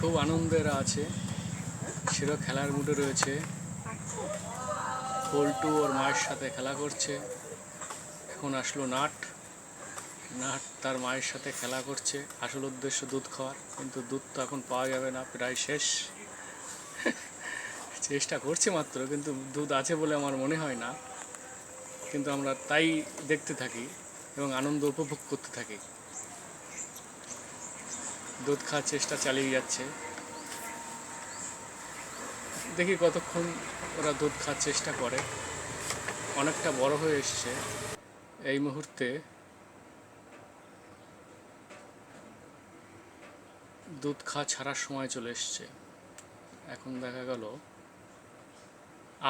খুব আনন্দের আছে। সেও খেলার মুডে রয়েছে। পল্টু ওর মায়ের সাথে খেলা করছে। এখন আসলো নাট। নাট তার মায়ের সাথে খেলা করছে। আসল উদ্দেশ্য দুধ খাওয়ার। কিন্তু দুধ তো এখন পাওয়া যাবে না, প্রায় শেষ। চেষ্টা করছে মাত্র, কিন্তু দুধ আছে বলে আমার মনে হয় না। কিন্তু আমরা তাই দেখতে থাকি এবং আনন্দ উপভোগ করতে থাকি। দুধ খাওয়ার চেষ্টা চালিয়ে যাচ্ছে। দেখি কতক্ষণ ওরা দুধ খাওয়ার চেষ্টা করে। অনেকটা বড় হয়ে এসছে। এই মুহূর্তে দুধ খাওয়া ছাড়ার সময় চলে এসছে। এখন দেখা গেল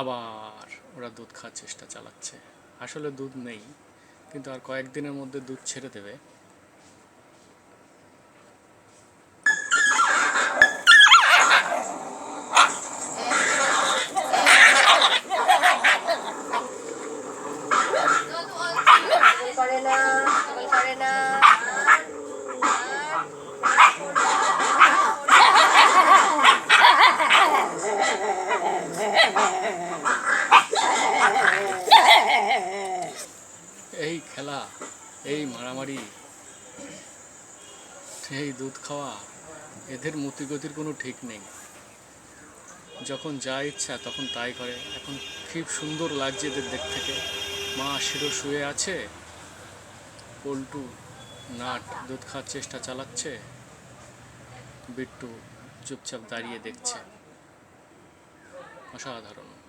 আবার ওরা দুধ খাওয়ার চেষ্টা চালাচ্ছে। আসলে দুধ নেই, কিন্তু আর কয়েকদিনের মধ্যে দুধ ছেড়ে দেবে। এই খেলা, এই মারামারি, সেই দুধ খাওয়া, এদের মতিগতির কোনো ঠিক নেই। যখন যা ইচ্ছা তখন তাই করে। এখন খুব সুন্দর লাগছে এদের দিক থেকে মা শিরো শুয়ে আছে। পল্টু নাট দুধ খাওয়ার চেষ্টা চালাচ্ছে। বিট্টু চুপচাপ দাঁড়িয়ে দেখছে। অসাধারণ।